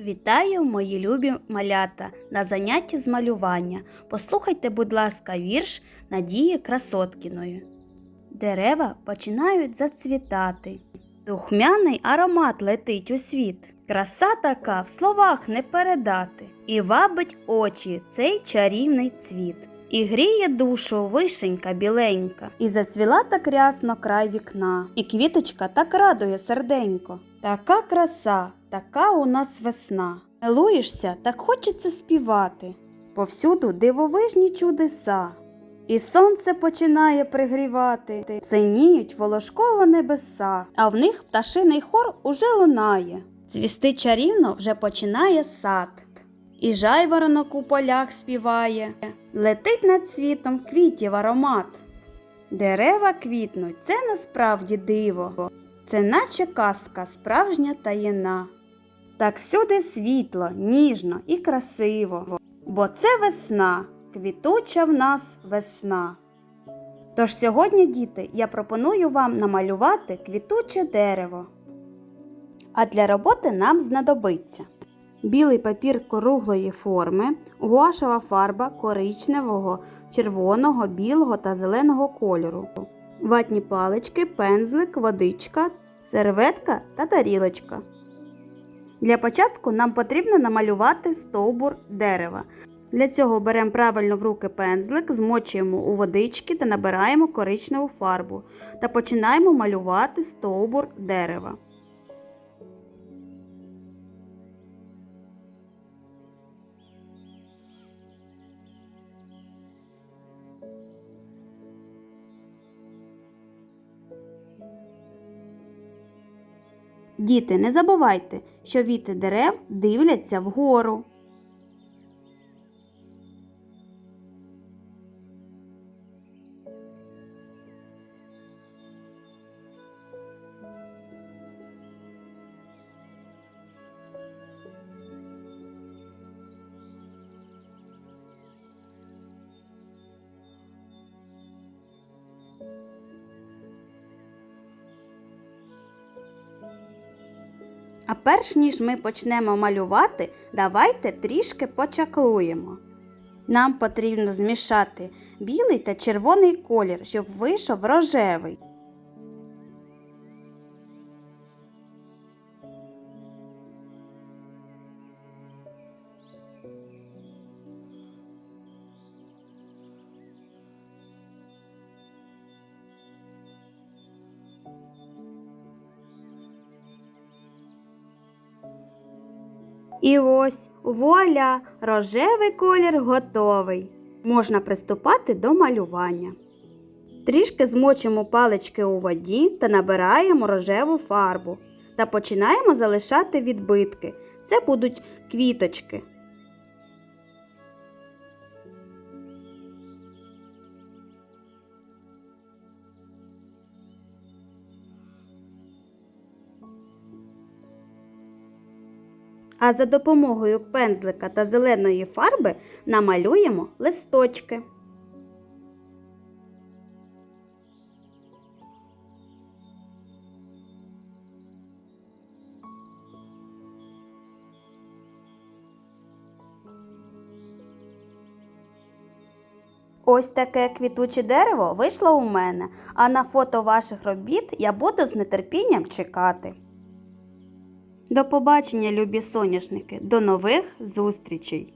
Вітаю, мої любі малята, на занятті з малювання. Послухайте, будь ласка, вірш Надії Красоткіної. Дерева починають зацвітати. Духмяний аромат летить у світ. Краса така в словах не передати. І вабить очі цей чарівний цвіт. І гріє душу вишенька біленька, і зацвіла так рясно край вікна, і квіточка так радує серденько. Така краса, така у нас весна. Милуєшся, так хочеться співати. Повсюду дивовижні чудеса. І сонце починає пригрівати, синіють волошково небеса, а в них пташиний хор уже лунає. Цвісти чарівно вже починає сад. І жайворонок у полях співає, летить над світом квітів аромат. Дерева квітнуть, це насправді диво, це наче казка справжня таєна. Так всюди світло, ніжно і красиво, бо це весна, квітуча в нас весна. Тож сьогодні, діти, я пропоную вам намалювати квітуче дерево. А для роботи нам знадобиться білий папір круглої форми, гуашева фарба коричневого, червоного, білого та зеленого кольору, ватні палички, пензлик, водичка, серветка та тарілочка. Для початку нам потрібно намалювати стовбур дерева. Для цього беремо правильно в руки пензлик, змочуємо у водички та набираємо коричневу фарбу та починаємо малювати стовбур дерева. Діти, не забувайте, що віти дерев дивляться вгору. А перш ніж ми почнемо малювати, давайте трішки почаклуємо. Нам потрібно змішати білий та червоний колір, щоб вийшов рожевий. І ось вуаля, рожевий колір готовий. Можна приступати до малювання. Трішки змочимо палички у воді та набираємо рожеву фарбу та починаємо залишати відбитки. Це будуть квіточки. А за допомогою пензлика та зеленої фарби намалюємо листочки. Ось таке квітуче дерево вийшло у мене, а на фото ваших робіт я буду з нетерпінням чекати. До побачення, любі соняшники, до нових зустрічей!